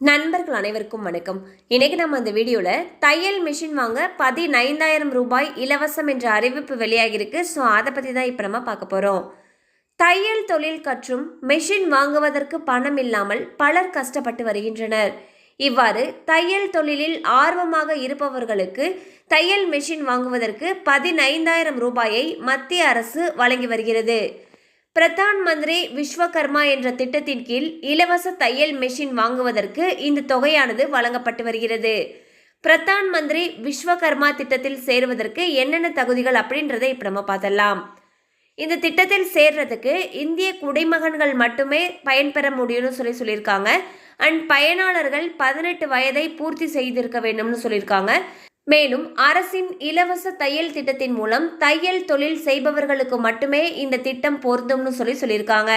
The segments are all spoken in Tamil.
நண்பர்கள் அனைவருக்கும் வணக்கம். இன்றைக்கி நம்ம அந்த வீடியோவில் தையல் மிஷின் வாங்க பதினைந்தாயிரம் ரூபாய் இலவசம் என்ற அறிவிப்பு வெளியாகியிருக்கு. ஸோ அதை பற்றி தான் இப்போ நம்ம பார்க்க போகிறோம் தையல் தொழில் கற்றும் மெஷின் வாங்குவதற்கு பணம் இல்லாமல் பலர் கஷ்டப்பட்டு வருகின்றனர். இவ்வாறு தையல் தொழிலில் ஆர்வமாக இருப்பவர்களுக்கு தையல் மெஷின் வாங்குவதற்கு பதினைந்தாயிரம் ரூபாயை மத்திய அரசு வழங்கி வருகிறது. பிரதான் மந்திரி விஸ்வகர்மா என்ற திட்டத்தின் கீழ் இலவச தையல் மெஷின் வாங்குவதற்கு இந்த தொகையானது வழங்கப்பட்டு வருகிறது. பிரதான் மந்திரி விஸ்வகர்மா திட்டத்தில் சேருவதற்கு என்னென்ன தகுதிகள் அப்படின்றத இப்போ நம்ம பார்த்தலாம் இந்த திட்டத்தில் சேர்றதுக்கு இந்திய குடிமகன்கள் மட்டுமே பயன்பெற முடியும்னு சொல்லி சொல்லியிருக்காங்க. அண்ட் பயனாளர்கள் பதினெட்டு வயதை பூர்த்தி செய்திருக்க வேண்டும்னு சொல்லியிருக்காங்க. மேலும் அரசின் இலவச தையல் திட்டத்தின் மூலம் தையல் தொழில் செய்பவர்களுக்கு மட்டுமே இந்த திட்டம் பொருந்தும்னு சொல்லி சொல்லியிருக்காங்க.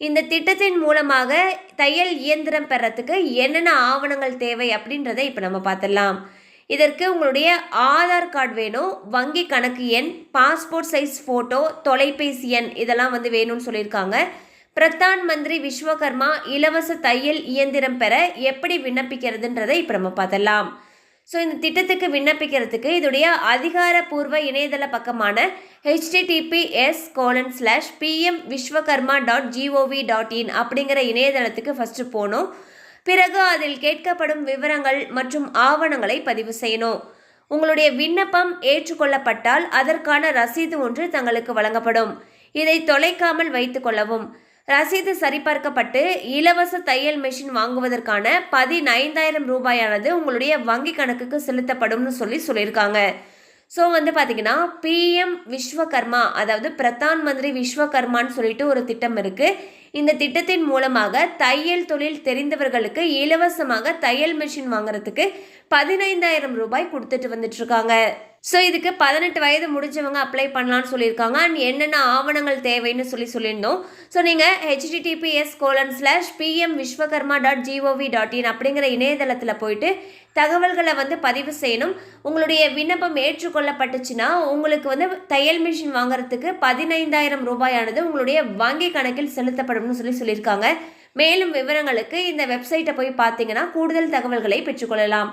இந்த திட்டத்தின் மூலமாக தையல் இயந்திரம் பெறத்துக்கு என்னென்ன ஆவணங்கள் தேவை அப்படின்றத இப்போ நம்ம பார்த்துடலாம் இதற்கு உங்களுடைய ஆதார் கார்டு வேணும் வங்கி கணக்கு எண் பாஸ்போர்ட் சைஸ் ஃபோட்டோ தொலைபேசி எண் இதெல்லாம் வந்து வேணும்னு சொல்லியிருக்காங்க. பிரதான் மந்திரி விஸ்வகர்மா இலவச தையல் இயந்திரம் பெற எப்படி விண்ணப்பிக்கிறதுன்றதை இப்போ நம்ம பார்த்தலாம் ஸோ இந்த திட்டத்துக்கு விண்ணப்பிக்கிறதுக்கு இதோடைய அதிகாரப்பூர்வ இணையதள பக்கமான HTTPS colon slash PM Vishwakarma dot GOV dot in அப்படிங்கிற இணையதளத்துக்கு ஃபஸ்ட்டு போகணும். பிறகு அதில் கேட்கப்படும் விவரங்கள் மற்றும் ஆவணங்களை பதிவு செய்யணும். உங்களுடைய விண்ணப்பம் ஏற்றுக்கொள்ளப்பட்டால் அதற்கான ரசீது ஒன்று தங்களுக்கு வழங்கப்படும். இதை தொலைக்காமல் வைத்துக்கொள்ளவும் ரசீது சரிபார்க்கப்பட்டு இலவச தையல் மிஷின் வாங்குவதற்கான பதினைந்தாயிரம் ரூபாயானது உங்களுடைய வங்கி கணக்குக்கு செலுத்தப்படும்னு சொல்லி சொல்லியிருக்காங்க. ஸோ வந்து பார்த்தீங்கன்னா பிஎம் விஸ்வகர்மா அதாவது பிரதான் மந்திரி விஸ்வகர்மான்னு சொல்லிட்டு ஒரு திட்டம் இருக்குது இந்த திட்டத்தின் மூலமாக தையல் தொழில் தெரிந்தவர்களுக்கு இலவசமாக தையல் மிஷின் வாங்குறதுக்கு பதினைந்தாயிரம் ரூபாய் கொடுத்துட்டு வந்துட்டுருக்காங்க ஸோ இதுக்கு பதினெட்டு வயது முடிஞ்சவங்க அப்ளை பண்ணலான்னு சொல்லியிருக்காங்க. அண்ட் என்னென்ன ஆவணங்கள் தேவைன்னு சொல்லி சொல்லியிருந்தோம். ஸோ நீங்கள் HTTPS colon slash PM Vishwakarma dot GOV dot in அப்படிங்கிற இணையதளத்தில் போயிட்டு தகவல்களை வந்து பதிவு செய்யணும். உங்களுடைய விண்ணப்பம் ஏற்றுக்கொள்ளப்பட்டுச்சுன்னா உங்களுக்கு வந்து தையல் மிஷின் வாங்குறதுக்கு பதினைந்தாயிரம் ரூபாயானது உங்களுடைய வங்கி கணக்கில் செலுத்தப்படும்னு சொல்லி சொல்லியிருக்காங்க. மேலும் விவரங்களுக்கு இந்த வெப்சைட்டை போய் பார்த்தீங்கன்னா கூடுதல் தகவல்களை பெற்றுக்கொள்ளலாம்.